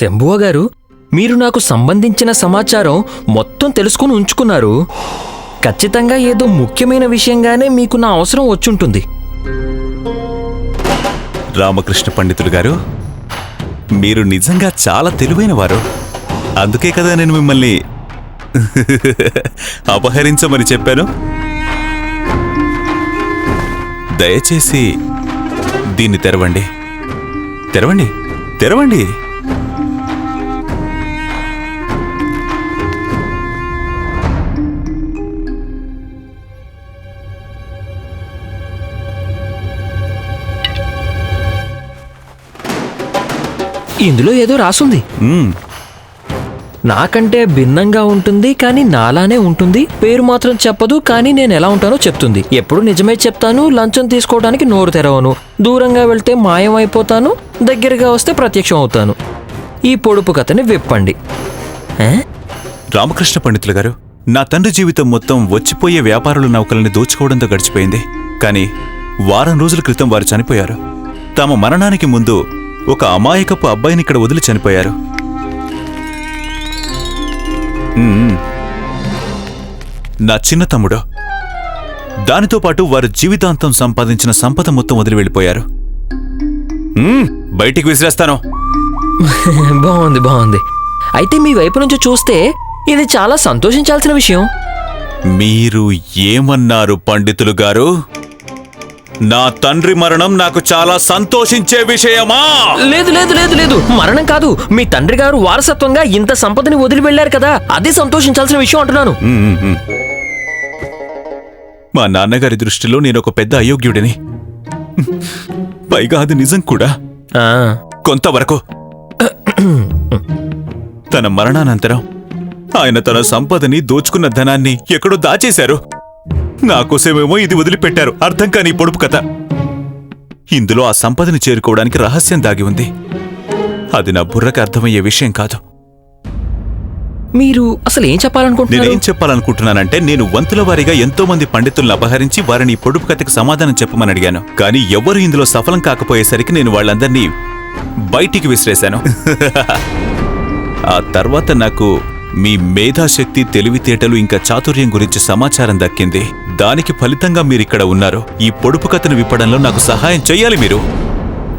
శంభువ గారు మీరు నాకు సంబంధించిన సమాచారం మొత్తం తెలుసుకుని ఉంచుకున్నారు. ఖచ్చితంగా ఏదో ముఖ్యమైన విషయంగానే మీకు నా అవసరం వచ్చుంటుంది. రామకృష్ణ పండితులు గారు మీరు నిజంగా చాలా తెలివైన వారు. అందుకే కదా నేను మిమ్మల్ని అపహరించమని చెప్పాను. దయచేసి దీన్ని తెరవండి. తెరవండి. తెరవండి. ఇందులో ఏదో రాసుంది. నాకంటే భిన్నంగా ఉంటుంది కానీ నాలానే ఉంటుంది. పేరు మాత్రం చెప్పదు కానీ నేను ఎలా ఉంటానో చెప్తుంది. ఎప్పుడు నిజమే చెప్తాను లంచం తీసుకోవడానికి నోరు తెరవను. దూరంగా వెళ్తే మాయం అయిపోతాను దగ్గరగా వస్తే ప్రత్యక్షం అవుతాను ఈ పొడుపు కథని విప్పండి? రామకృష్ణ పండితులు గారు నా తండ్రి జీవితం మొత్తం వచ్చిపోయే వ్యాపారుల నౌకల్ని దోచుకోవడంతో గడిచిపోయింది. కానీ వారం రోజుల క్రితం వారు చనిపోయారు. తమ మరణానికి ముందు ఒక అమాయకపు అబ్బాయిని ఇక్కడ వదిలి చనిపోయారు. నా చిన్న తమ్ముడు. దానితో పాటు వారు జీవితాంతం సంపాదించిన సంపద మొత్తం వదిలి వెళ్ళిపోయారు. బయటికి విసిరేస్తాను. బాగుంది బాగుంది. అయితే మీ వైపు నుంచి చూస్తే ఇది చాలా సంతోషించాల్సిన విషయం. మీరు ఏమన్నారు పండితులు గారు? నా తండ్రి మరణం నాకు చాలా సంతోషించే విషయమా? లేదు లేదు లేదు లేదు. మరణం కాదు. మీ తండ్రి గారు వారసత్వంగా ఇంత సంపదని వదిలి వెళ్ళారు కదా. అది సంతోషించాల్సిన విషయం అంటున్నాను. మా నాన్నగారి దృష్టిలో నేను ఒక పెద్ద అయోగ్యుడిని. పైగా అది నిజం కూడా. ఆ, కొంతవరకు. తన మరణానంతరం ఆయన తన సంపదని దోచుకున్న ధనాన్ని ఎక్కడో దాచేశారు. నాకోసమేమో ఇది వదిలిపెట్టారు. అర్థం కాని పొడుపు కథ. ఇందులో ఆ సంపదని చేరుకోవడానికి రహస్యం దాగి ఉంది. అది నా బుర్రకు అర్థమయ్యే విషయం కాదు. మీరు అసలు ఏం చెప్పాలనుకుంటున్నారు? నేనేం చెప్పాలనుకుంటున్నానంటే నేను వంతుల వారీగా ఎంతో మంది పండితులను అపహరించి వారిని పొడుపు కథకి సమాధానం చెప్పమని అడిగాను. కానీ ఎవ్వరూ ఇందులో సఫలం కాకపోయేసరికి నేను వాళ్ళందరినీ బయటికి విసిరేశాను. ఆ తర్వాత నాకు మీ మేధాశక్తి తెలివితేటలు ఇంకా చాతుర్యం గురించి సమాచారం దక్కింది. దానికి ఫలితంగా మీరిక్కడ ఉన్నారు ఈ పొడుపు కథను విప్పడంలో నాకు సహాయం చెయ్యాలి మీరు.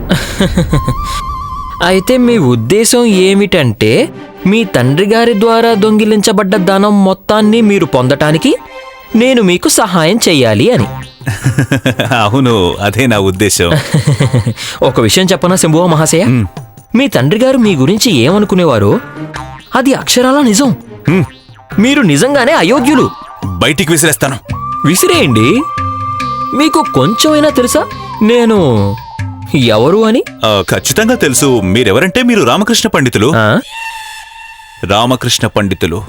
అయితే మీ ఉద్దేశం ఏమిటంటే మీ తండ్రి గారి ద్వారా దొంగిలించబడ్డ ధనం మొత్తాన్ని మీరు పొందటానికి నేను మీకు సహాయం చెయ్యాలి అని. అవును అదే నా ఉద్దేశం. ఒక విషయం చెప్పనా శంభువ మహాశయ? మ్. తండ్రి గారు మీ గురించి ఏమనుకునేవారో అది అక్షరాల నిజం. మీరు నిజంగానే అయోగ్యులు. బయటికి విసిరేస్తాను. విసిరేయండి. మీకు కొంచెమైనా తెలుసా? నేను ఎవరు అని? ఖచ్చితంగా తెలుసు. మీరెవరంటే మీరు రామకృష్ణ పండితులు? ఆ? రామకృష్ణ పండితులు.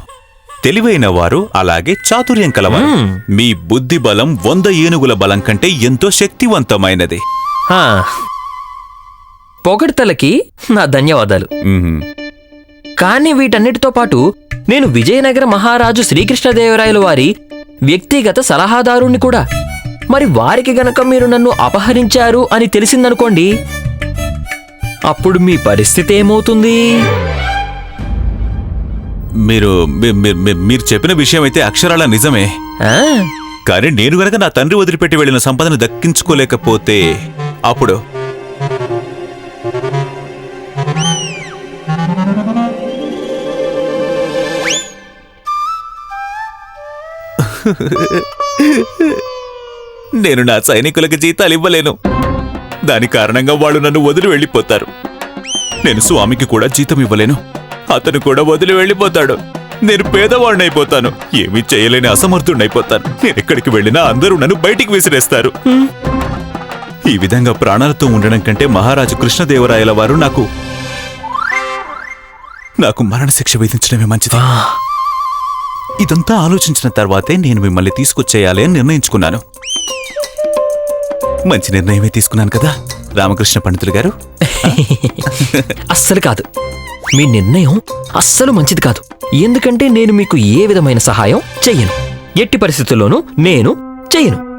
తెలివైన వారు అలాగే చాతుర్యం కలవారు. మీ బుద్ధి బలం వంద ఏనుగుల బలం కంటే ఎంతో శక్తివంతమైనది. ఆ. పొగడ్తలకి నా ధన్యవాదాలు. మ్మ్. కానీ వీటన్నిటితో పాటు నేను విజయనగర మహారాజు శ్రీకృష్ణదేవరాయల వారి వ్యక్తిగత సలహాదారుణ్ణి కూడా. మరి వారికి గనక మీరు నన్ను అపహరించారు అని తెలిసిందనుకోండి అప్పుడు మీ పరిస్థితి ఏమవుతుంది? మీరు మీరు చెప్పిన విషయం అయితే అక్షరాల నిజమే? కానీ నేను గనక నా తండ్రి వదిలిపెట్టి వెళ్ళిన సంపదను దక్కించుకోలేకపోతే అప్పుడు నేను నా సైనికులకు జీతాలు ఇవ్వలేను. దాని కారణంగా వాళ్ళు నన్ను వదిలి వెళ్ళిపోతారు. నేను స్వామికి కూడా జీతం ఇవ్వలేను. అతను కూడా వదిలి వెళ్ళిపోతాడు. నేను పేదవాడినైపోతాను. ఏమీ చేయలేని అసమర్థుడినైపోతాను. నేను ఎక్కడికి వెళ్ళినా అందరూ నన్ను బయటికి విసిరేస్తారు. ఈ విధంగా ప్రాణాలతో ఉండడం కంటే మహారాజు కృష్ణదేవరాయల వారు నాకు నాకు మరణశిక్ష విధించడమే మంచిది. ఇదంతా ఆలోచించిన తర్వాతే నేను మిమ్మల్ని తీసుకొచ్చేయాలి అని నిర్ణయించుకున్నాను. మంచి నిర్ణయమే తీసుకున్నాను కదా రామకృష్ణ పండితులు గారు? అస్సలు కాదు. మీ నిర్ణయం అస్సలు మంచిది కాదు. ఎందుకంటే నేను మీకు ఏ విధమైన సహాయం చెయ్యను. ఎట్టి పరిస్థితుల్లోనూ నేను చెయ్యను.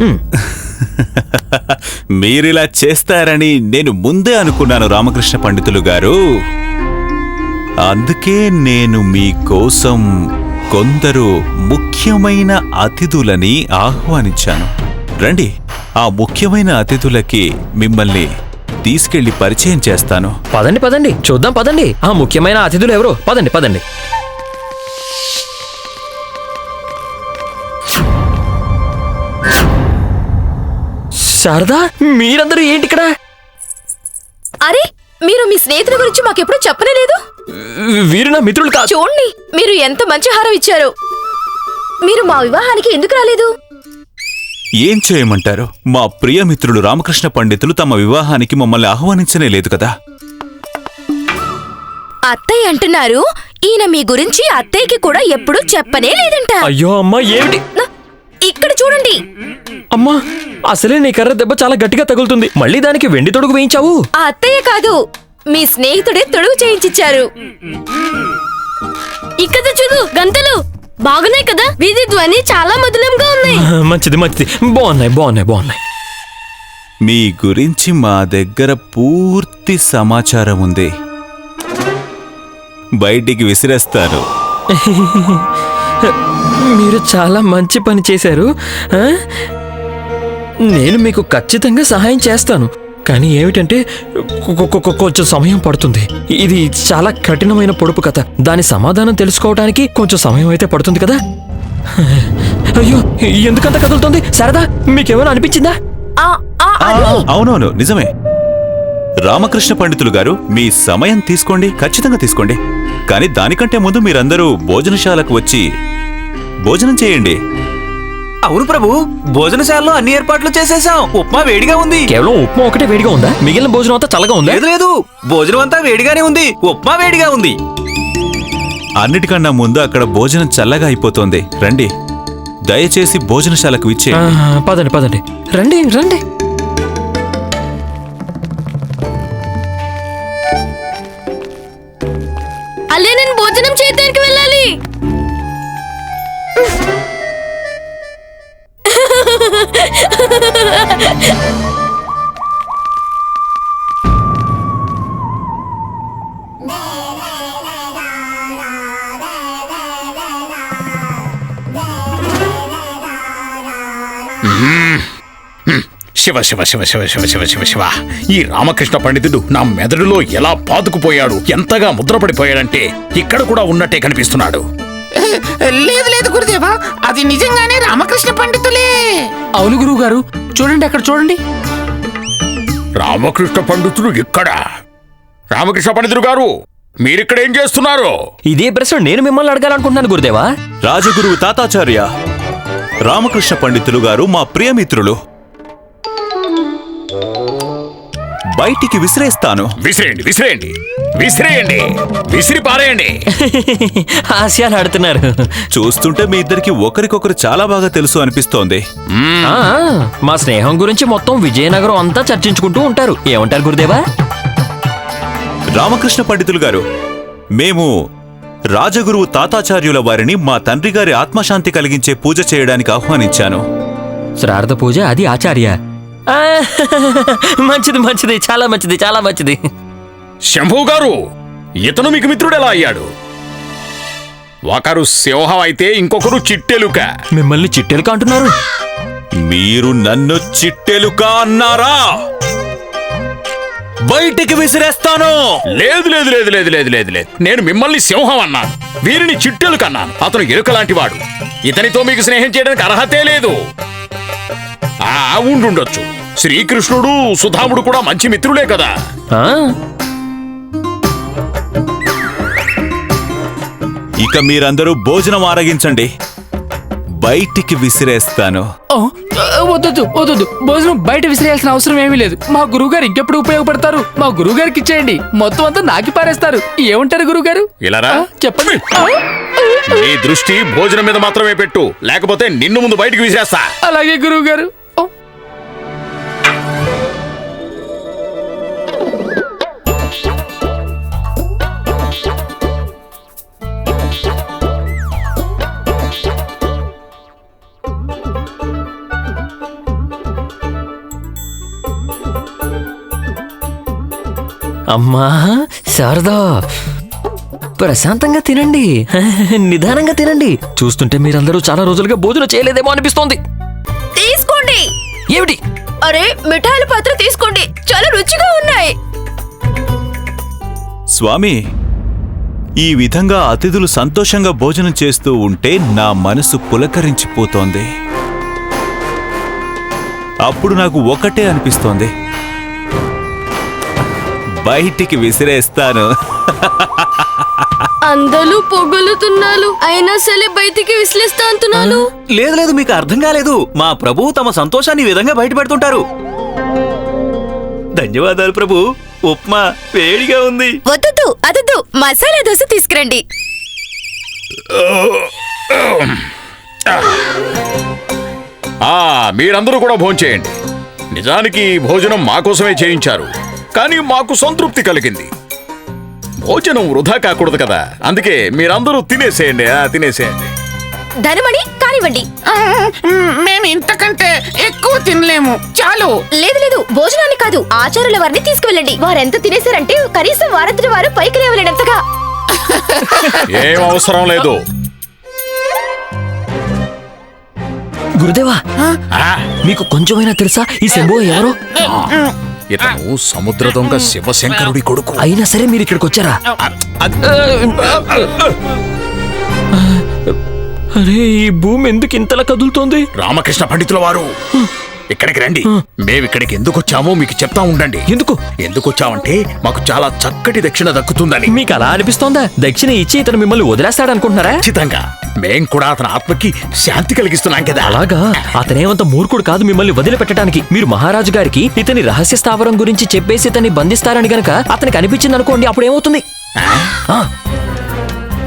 మీరిలా చేస్తారని నేను ముందే అనుకున్నాను రామకృష్ణ పండితులు గారు. అందుకే నేను మీకోసం కొందరు ముఖ్యమైన అతిథులని ఆహ్వానించాను. రండి ఆ ముఖ్యమైన అతిథులకి మిమ్మల్ని తీసుకెళ్ళి పరిచయం చేస్తాను. పదండి పదండి చూద్దాం పదండి. ఆ ముఖ్యమైన అతిథులు ఎవరు? పదండి పదండి. శారదా మీరందరూ ఏంటి ఇక్కడ అరే మీరు మీ స్నేహితుల గురించి మాకెప్పుడు చెప్పనే లేదు? వీరు నా మిత్రులు కాదు చూడండి మీరు ఎంత మంచి హారం ఇచ్చారు. మీరు మా వివాహానికి ఎందుకు రాలేదు? ఏం చేయమంటారు? మా ప్రియమిత్రులు రామకృష్ణ పండితులు తమ వివాహానికి మమ్మల్ని ఆహ్వానించనే లేదు కదా? అత్తయ్య అంటున్నారు ఈయన మీ గురించి అత్తయ్యకి కూడా ఎప్పుడూ చెప్పనే లేదంట. అయ్యో అమ్మా ఏమిటి? నా- ఇక్కడ చూడండి. అమ్మా అసలే నీ కర్ర దెబ్బ చాలా గట్టిగా తగులుతుంది. మళ్ళీ దానికి వెండి తొడుగు వేయించావు? ఆ అత్తయ్య కాదు మీ స్నేహితుడే తొడుగు చేయించిచ్చారు. ఇక్కడ చూడు గంటలు బాగున్నాయి కదా? వీధి ధ్వని చాలా మధురంగా ఉన్నాయి. మంచిది మంచిది. బాగున్నాయి బాగున్నాయి బాగున్నాయి. మీ గురించి మా దగ్గర పూర్తి సమాచారం ఉంది. బయటికి విసిరేస్తాను మీరు చాలా మంచి పని చేశారు ఆ? నేను మీకు ఖచ్చితంగా సహాయం చేస్తాను. కానీ ఏమిటంటే కొంచెం సమయం పడుతుంది. ఇది చాలా కఠినమైన పొడుపు కథ. దాని సమాధానం తెలుసుకోవడానికి కొంచెం సమయం అయితే పడుతుంది కదా? అయ్యో ఎందుకంత కదులుతుంది? సరదా మీకేమైనా అనిపించిందా? అవునవును నిజమే. రామకృష్ణ పండితులు గారు మీ సమయం తీసుకోండి ఖచ్చితంగా తీసుకోండి. కానీ దానికంటే ముందు మీరందరూ భోజనశాలకు వచ్చి భోజనం చేయండి. అవును ప్రభు భోజనశాలలో అన్ని ఏర్పాట్లు చేసేసాం ఉప్మా వేడిగా ఉంది. కేవలం ఉప్మా ఒకటే వేడిగా ఉందా? మిగిలిన భోజనం అంతా చల్లగా ఉందా? లేదు లేదు. భోజనం అంతా వేడిగానే ఉంది. ఉప్మా వేడిగా ఉంది. అన్నిటికన్నా ముందు అక్కడ భోజనం చల్లగా అయిపోతోంది. రండి. దయచేసి భోజనశాలకు ఇచ్చే పదండి పదండి. రండి రండి. శివ శివ శివ శివ శివ శివ శివ శివ. ఈ రామకృష్ణ పండితుడు నా మెదడులో ఎలా పాతుకుపోయాడు ఎంతగా ముద్రపడిపోయాడంటే ఇక్కడ కూడా ఉన్నట్టే కనిపిస్తున్నాడు. లేదు లేదు గురుదేవా. అది నిజంగానే రామకృష్ణ పండితులే. అవును గురువు గారు చూడండి అక్కడ చూడండి. రామకృష్ణ పండితుడు ఇక్కడ. రామకృష్ణ పండితుడు గారు మీరిక్కడ ఏం చేస్తున్నారు? ఇదే ప్రశ్న నేను మిమ్మల్ని అడగాలనుకుంటున్నాను గురుదేవా. రాజగురువు తాతాచార్య రామకృష్ణ పండితులు గారు మా ప్రియమిత్రులు. బయటికి విసిరేస్తాను. విసిరేయండి విసిరేయండి విసిరేయండి విసిరి పారేయండి. హాస్యాలు ఆడుతున్నారు. చూస్తుంటే మీ ఇద్దరికి ఒకరికొకరు చాలా బాగా తెలుసు అనిపిస్తోంది. ఆ, మా స్నేహం గురించి మొత్తం విజయనగరం అంతా చర్చించుకుంటూ ఉంటారు. ఏమంటారు గురుదేవా? రామకృష్ణ పండితులు గారు మేము రాజగురువు తాతాచార్యుల వారిని మా తండ్రి గారి ఆత్మశాంతి కలిగించే పూజ చేయడానికి ఆహ్వానించాను. శ్రార్థ పూజ అది ఆచార్య. ఆ, మంచిది మంచిది చాలా మంచిది చాలా మంచిది. శంభు గారు ఇతను మీకు మిత్రుడు ఎలా అయ్యాడు? ఒకరు సింహం అయితే ఇంకొకరు చిట్టెలుక. మిమ్మల్ని చిట్టెలుక అంటున్నారు? మీరు నన్ను చిట్టెలుక అన్నారా? బయటికి విసిరేస్తాను. లేదు లేదు లేదు లేదు లేదు లేదు లేదు. నేను మిమ్మల్ని సింహం అన్నాను. వీరిని చిట్టెలుక అన్నాను అతను ఎలుక లాంటి వాడు ఇతనితో మీకు స్నేహం చేయడానికి అర్హతే లేదు. ఆ ఉండుండొచ్చు. శ్రీకృష్ణుడు సుధాముడు కూడా మంచి మిత్రులే కదా. ఆ, ఇక మీరందరూ భోజనం ఆరగించండి. బయటికి విసిరేస్తాను. ఓ, వద్దొద్దు వద్దొద్దు. భోజనం బయట విసిరేయాల్సిన అవసరం ఏమీ లేదు. మా గురువు గారు ఇంకెప్పుడు ఉపయోగపడతారు? మా గురువు గారికి ఇచ్చేయండి. మొత్తం అంతా నాకి పారేస్తారు. ఏమంటారు గురువు గారు ఇలారా చెప్పండి. నీ దృష్టి భోజనం మీద మాత్రమే పెట్టు. లేకపోతే నిన్ను ముందు బయటికి విసిరేస్తా. అలాగే గురువు అమ్మా శారదా. ప్రశాంతంగా తినండి. నిదానంగా తినండి. చూస్తుంటే మీరందరూ చాలా రోజులుగా భోజనం చేయలేదేమో అనిపిస్తోంది. తీసుకోండి. ఏమిటి? అరే మిఠాయిల పాత్ర తీసుకోండి. చాలా రుచిగా ఉన్నాయి. స్వామి ఈ విధంగా అతిథులు సంతోషంగా భోజనం చేస్తూ ఉంటే నా మనసు పులకరించిపోతోంది. అప్పుడు నాకు ఒకటే అనిపిస్తోంది. బయటికి విసిరేస్తాను. అందరూ పొగలుతున్నారు. అయినా సరే బయటికి విసిలేస్తా అంటున్నాను. లేదు లేదు మీకు అర్థం కాలేదు. మా ప్రభు తమ సంతోషాన్ని ఈ విధంగా బయట పెడుతుంటారు ధన్యవాదాలు ప్రభు. ఉప్మా వేడిగా ఉంది. వద్దు అదొద్దు. మసాలా దోశ తీసుకురండి. ఆ మీరందరూ కూడా భోంచేయండి. నిజానికి ఈ భోజనం మా కోసమే చేయించారు. కానీ మాకు సంతృప్తి కలిగింది. భోజనం వృధా కాకూడదు కదా. అందుకే మీరందరూ తినేసేయండి. ఆ, తినేసేయండి. ధనమణి కానివ్వండి. మేము ఇంతకంటే ఎక్కువ తినలేము. చాలు. లేదు లేదు. భోజనాన్ని కాదు ఆచారుల వారిని తీసుకువెళ్ళండి. వారెంత తినేశారంటే కనీసం వారంతటి వారు పైకి లేవలేనంతగా. ఏం అవసరం లేదు. గురుదేవా ఆ, మీకు కొంచెమైనా తెలుసా? ఈ శంభు ఎవరో? ఇతను సముద్ర దొంగ శివశంకరుడి కొడుకు. అయినా సరే మీరు ఇక్కడికి వచ్చారా? అరే ఈ భూమి ఎందుకు ఇంతలా కదులుతోంది? రామకృష్ణ పండితుల వారు. ఇక్కడికి రండి. మేము ఇక్కడికి ఎందుకు వచ్చామో మీకు చెప్తా ఉండండి. ఎందుకు? ఎందుకు వచ్చామంటే మాకు చాలా చక్కటి దక్షిణ దక్కుతుందని. మీకు అలా అనిపిస్తోందా? దక్షిణ ఇచ్చి ఇతను మిమ్మల్ని వదిలేస్తాడనుకుంటున్నారా? ఖచ్చితంగా. మేం కూడా అతని ఆత్మకి శాంతి కలిగిస్తున్నాం కదా. అలాగా? అతనేమంత మూర్ఖుడు కాదు మిమ్మల్ని వదిలిపెట్టడానికి. మీరు మహారాజు గారికి ఇతని రహస్య స్థావరం గురించి చెప్పేసి ఇతన్ని బంధిస్తారని గనక అతనికి అనిపించింది అనుకోండి అప్పుడు ఏమవుతుంది?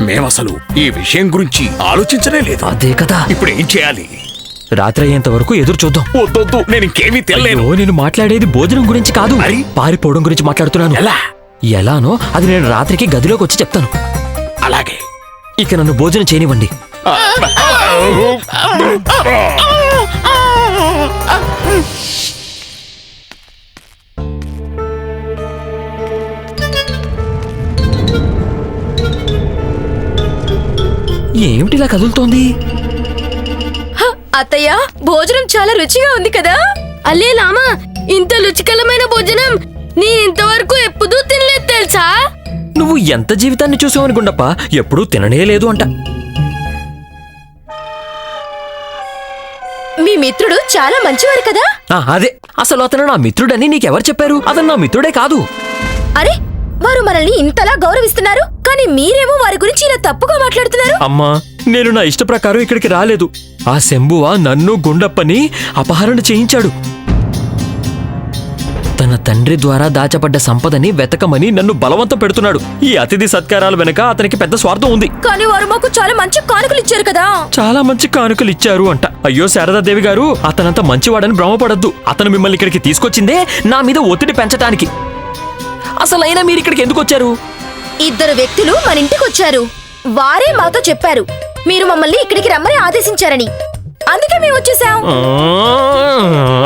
మేమసలు ఈ విషయం గురించి ఆలోచించనే లేదు. అదే కదా. ఇప్పుడు ఏం చేయాలి? రాత్రి అయ్యేంత వరకు ఎదురు చూద్దాం. వద్దొద్దు నేను ఇంకేమీ అయ్యో, నేను మాట్లాడేది భోజనం గురించి కాదు. మరి? పారిపోవడం గురించి మాట్లాడుతున్నాను. ఎలా? ఎలానో అది నేను రాత్రికి గదిలోకి వచ్చి చెప్తాను. అలాగే. ఇక నన్ను భోజనం చేయనివ్వండి. ఏమిటి ఇలా కదులుతోంది? అత్తయ్య భోజనం చాలా రుచిగా ఉంది కదా? అల్లే లామా ఇంత రుచికరమైన భోజనం నేను ఇంతవరకు ఎప్పుడూ తినలేదు తెలుసా? నువ్వు ఎంత జీవితాన్ని చూసావని గుండప్ప ఎప్పుడూ తిననే లేదు అంట. మీ మిత్రుడు చాలా మంచివారు కదా? ఆ, అదే. అసలు అతను నా మిత్రుడని నీకెవరు చెప్పారు? అతను నా మిత్రుడే కాదు. అరే వారు మనల్ని ఇంతలా గౌరవిస్తున్నారు కానీ మీరేమో వారి గురించి ఇలా తప్పుగా మాట్లాడుతున్నారు? అమ్మా నేను నా ఇష్ట ప్రకారం ఇక్కడికి రాలేదు. ఆ శంభువ నన్ను గుండప్పని అపహరణ చేయించాడు. తన తండ్రి ద్వారా దాచబడ్డ సంపదని వెతకమని నన్ను బలవంతం పెడుతున్నాడు. ఈ అతిథి సత్కారాల వెనక అతనికి పెద్ద స్వార్థం ఉంది. కానీ వారు మాకు చాలా మంచి కానుకలు ఇచ్చారు కదా. చాలా మంచి కానుకలు ఇచ్చారు అంట. అయ్యో శారదాదేవి గారు అతనంత మంచివాడని భ్రమపడద్దు. అతను మిమ్మల్ని ఇక్కడికి తీసుకొచ్చిందే నా మీద ఒత్తిడి పెంచటానికి. అసలైనా మీరు ఇక్కడికి ఎందుకు వచ్చారు ఇద్దరు వ్యక్తులు మన ఇంటికి వచ్చారు వారే మాతో చెప్పారు. మీరు మమ్మల్ని ఇక్కడికి రమ్మని ఆదేశించారని. అందుకే మేము వచ్చేసాం.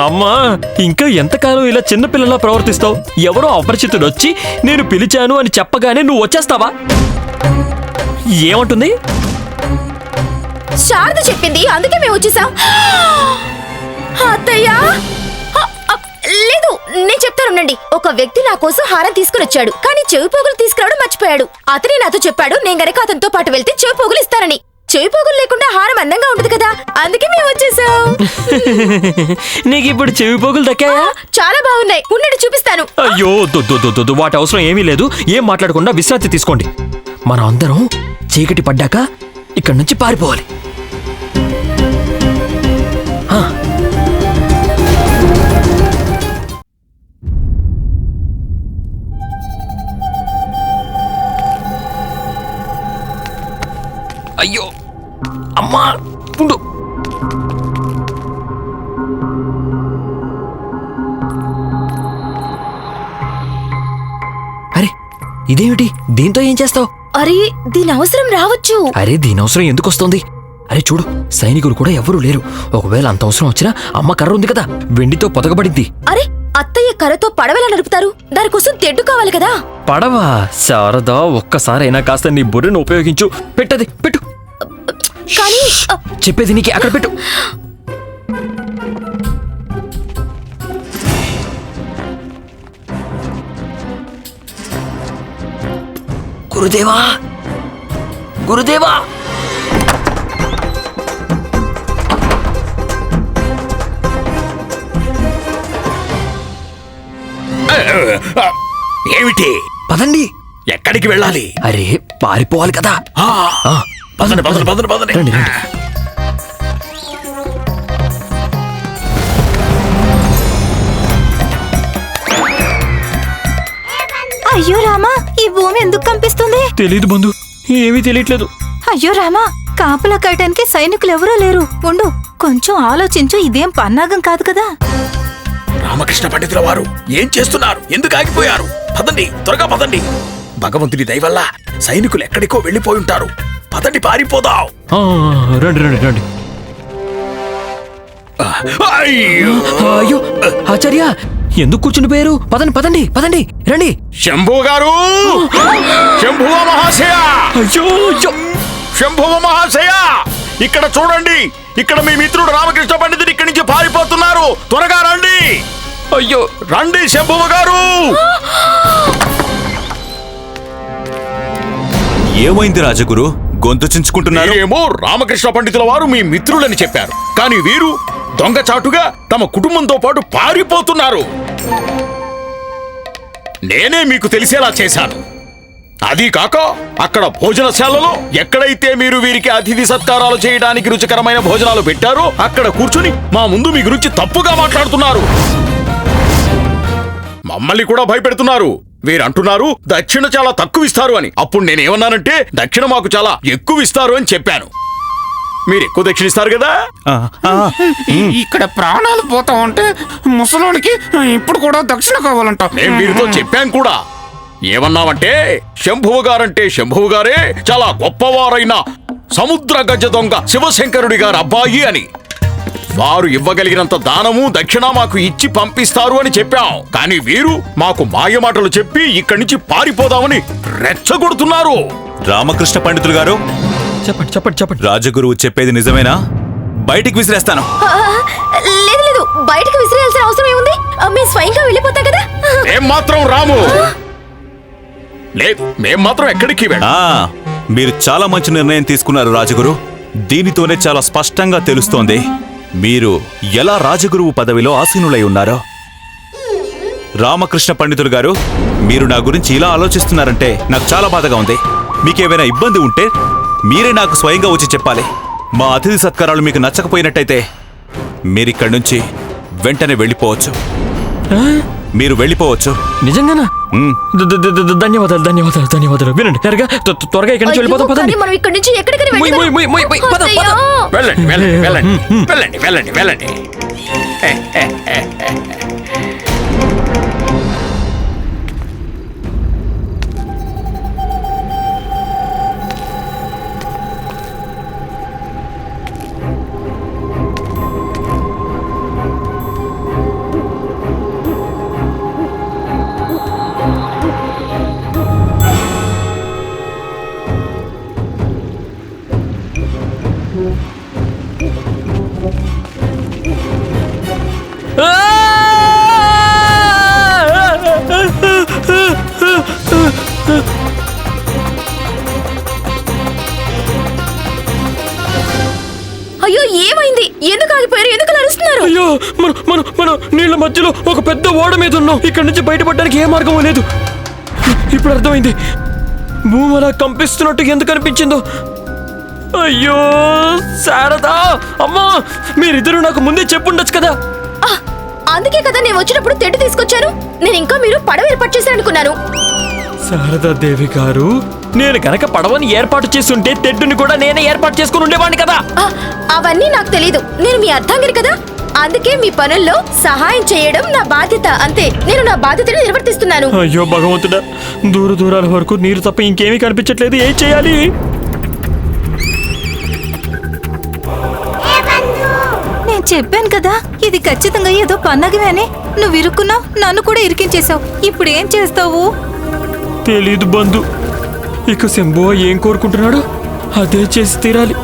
అమ్మా ఇంకా ఎంతకాలం ఇలా చిన్నపిల్లలా ప్రవర్తిస్తావు? ఎవరో అపరిచితుడు వచ్చి నేను పిలిచాను అని చెప్పగానే నువ్వు వచ్చేస్తావా? ఏమంటుంది? శారద చెప్పింది అందుకే మేము వచ్చేసాం. అత్తయ్య! లేదు నేను చెప్తాను ఉండండి. ఒక వ్యక్తి నా కోసం హారం తీసుకుని వచ్చాడు కానీ చెవి పోగులు తీసుకురావడం మర్చిపోయాడు. అతనే నాతో చెప్పాడు నేను గనక అతనితో పాటు వెళ్తే చెవి పోగులు ఇస్తారని. చెవి పోగులు లేకుండా హారం అందంగా ఉంటుంది కదా అందుకే మేము వచ్చేసాం. నీకు ఇప్పుడు చెవి పోగులు దక్కాయా? చాలా బాగున్నాయి. ఉన్నట్టు చూపిస్తాను. అయ్యో దొద్దు దొద్దు వాటి అవసరం ఏమీ లేదు. ఏం మాట్లాడకుండా విశ్రాంతి తీసుకోండి. మనం అందరం చీకటి పడ్డాక ఇక్కడి నుంచి పారిపోవాలి. అమ్మా ఉండు. అరే ఇదేమిటి? దీంతో ఏం చేస్తావు? అరే దీని అవసరం రావచ్చు. అరే దీని అవసరం ఎందుకు వస్తుంది? అరే చూడు సైనికులు కూడా ఎవరూ లేరు. ఒకవేళ అంత అవసరం వచ్చినా అమ్మ కర్ర ఉంది కదా వెండితో పొదగబడింది. అరే అత్తయ్య కర్రతో పడవలా నడుపుతారు? దానికోసం తెడ్డు కావాలి కదా. పడవా? శారదా ఒక్కసారైనా కాస్త నీ బుర్రను ఉపయోగించు. పెట్టది పెట్టు. కానీ చెప్పేది నీకే. అక్కడ పెట్టు. గురుదేవా! గురుదేవా! ఏమిటి? పదండి. ఎక్కడికి వెళ్ళాలి? అరే పారిపోవాలి కదా. పదండి పదండి పదండి పదండి. రండి, రండి. అయ్యో రామా ఈ భూమి ఎందుకు కంపిస్తుంది? తెలీదు బంధు ఏమీ తెలియట్లేదు. అయ్యో రామా కాపలా కాయటానికి సైనికులు ఎవరూ లేరు. ఉండు కొంచెం ఆలోచించు ఇదేం పన్నాగం కాదు కదా. రామకృష్ణ పండితుల వారు ఏం చేస్తున్నారు? ఎందుకు ఆగిపోయారు? పదండి త్వరగా పదండి. భగవంతుడి దయవల్ల సైనికులు ఎక్కడికో వెళ్ళిపోయి ఉంటారు. పదండి పారిపోదాం ఆ, రండి రండి రండి. అయ్యో! అయ్యో ఆచార్య ఎందుకు కూర్చుని పోయారు? పదండి పదండి పదండి రండి. శంభు గారు! శంభువ మహాశయ! అయ్యో అయ్యో! శంభువ మహాశయ! ఇక్కడ చూడండి ఇక్కడ మీ మిత్రుడు రామకృష్ణ పండితుడు ఇక్కడి నుంచి పారిపోతున్నారు. త్వరగా రండి. అయ్యో! రండి శంభువ గారు! ఏమైంది రాజగురు? గొంతు చించుకుంటున్నారు? ఏమో రామకృష్ణ పండితుల వారు మీ మిత్రులని చెప్పారు. కానీ వీరు దొంగచాటుగా తమ కుటుంబంతో పాటు పారిపోతున్నారు. నేనే మీకు తెలిసేలా చేశాను. అది కాక అక్కడ భోజనశాలలో ఎక్కడైతే మీరు వీరికి అతిథి సత్కారాలు చేయడానికి రుచికరమైన భోజనాలు పెట్టారో అక్కడ కూర్చుని మా ముందు మీ గురించి తప్పుగా మాట్లాడుతున్నారు. మమ్మల్ని కూడా భయపెడుతున్నారు. వీరు అంటున్నారు దక్షిణ చాలా తక్కువ ఇస్తారు అని. అప్పుడు నేనేమన్నానంటే దక్షిణ మాకు చాలా ఎక్కువ ఇస్తారు అని చెప్పాను. మీరు ఎక్కువ దక్షిణ ఇస్తారు కదా ఇక్కడ ప్రాణాలు పోతా ఉంటే ముసలోనికి ఇప్పుడు కూడా దక్షిణ కావాలంట. నేను వీరితో చెప్పాను కూడా. ఏమన్నామంటే శంభువు గారంటే శంభువు గారే చాలా గొప్పవారైన సముద్ర గజ దొంగ శివశంకరుడి గారు అబ్బాయి అని. వారు ఇవ్వగలిగినంత దానము దక్షిణ మాకు ఇచ్చి పంపిస్తారు అని చెప్పాం. కానీ వీరు మాకు మాయమాటలు చెప్పి ఇక్కడి నుంచి పారిపోదామని రెచ్చగొడుతున్నారు. రామకృష్ణ పండితులు గారు చెప్పండి చెప్పండి చెప్పండి. రాజగురువు చెప్పేది నిజమేనా? బయటికి విసిరేస్తాను. లేదు లేదు. బయటకు విసిరేయాల్సిన అవసరం ఏముంది? మేము స్వయంగా వెళ్ళిపోతాం కదా? మేం మాత్రం రాము. లేదు మేం మాత్రం ఎక్కడికి వెళ్ళం. ఆ మీరు చాలా మంచి నిర్ణయం తీసుకున్నారు రాజగురు. దీనితోనే చాలా స్పష్టంగా తెలుస్తోంది. మీరు ఎలా రాజగురువు పదవిలో ఆసీనులై ఉన్నారో? రామకృష్ణ పండితులు గారు మీరు నా గురించి ఇలా ఆలోచిస్తున్నారంటే నాకు చాలా బాధగా ఉంది. మీకేమైనా ఇబ్బంది ఉంటే మీరే నాకు స్వయంగా వచ్చి చెప్పాలి. మా అతిథి సత్కారాలు మీకు నచ్చకపోయినట్టయితే మీరిక్కడి నుంచి వెంటనే వెళ్ళిపోవచ్చు. మీరు వెళ్ళిపోవచ్చు. నిజంగానా? మ్. ద- ద- ద- ద- ధన్యవాదాలు ధన్యవాదాలు ధన్యవాదాలు. వినండి త్వరగా త్వ- త్వ- త్వరగా ఇక్కడి నుంచి వెళ్ళిపోతాం పదండి. మనం ఇక్కడి నుంచి ఎక్కడికైనా మొయ్, మొయ్, మొయ్, మొయ్, మొయ్, పద, పద. అత్తయ్యో. వెళ్ళండి వెళ్ళండి వెళ్ళండి వెళ్ళండి వెళ్ళండి వెళ్ళండి. ఓడ మీద ఉన్నాం. ఇక్కడ నుంచి బయటపడడానికి ఏ మార్గం లేదు. ఇప్పుడు అర్థమైంది. భూమి అలా కంపిస్తున్నట్టు ఎందుకు అనిపించిందో. అయ్యో శారదా అమ్మా మీరిద్దరూ నాకు ముందే చెప్పుండొచ్చు కదా. అందుకే కదా నేను వచ్చినప్పుడు తెడ్డు తీసుకొచ్చాను. నేను ఇంకా మీరు పడవ ఏర్పాటు చేశారనుకున్నాను. శారదా దేవి గారు నేను గనక పడవని ఏర్పాటు చేస్తుంటే తెడ్డుని కూడా నేనే ఏర్పాటు చేసుకుని ఉండేవాడిని కదా. అవన్నీ నాకు తెలీదు. నేను మీ అర్థాంగిని కదా. అందుకే మీ పనుల్లో సహాయం చేయడం నా బాధ్యత అంతే. నేను నా బాధ్యతను నిర్వర్తిస్తున్నాను. అయ్యో భగవంతుడా దూర దూరాల వరకు నీరు తప్ప ఇంకేమీ కనిపించట్లేదు. ఏం చేయాలి? నేను చెప్పాను కదా ఇది ఖచ్చితంగా ఏదో పన్నగమే అని నువ్వు ఇరుక్కున్నావు నన్ను కూడా ఇరికించేశావు. ఇప్పుడు ఏం చేస్తావు? తెలీదు బంధు. ఇక శంభు ఏం కోరుకుంటున్నాడో అదే చేసి తీరాలి.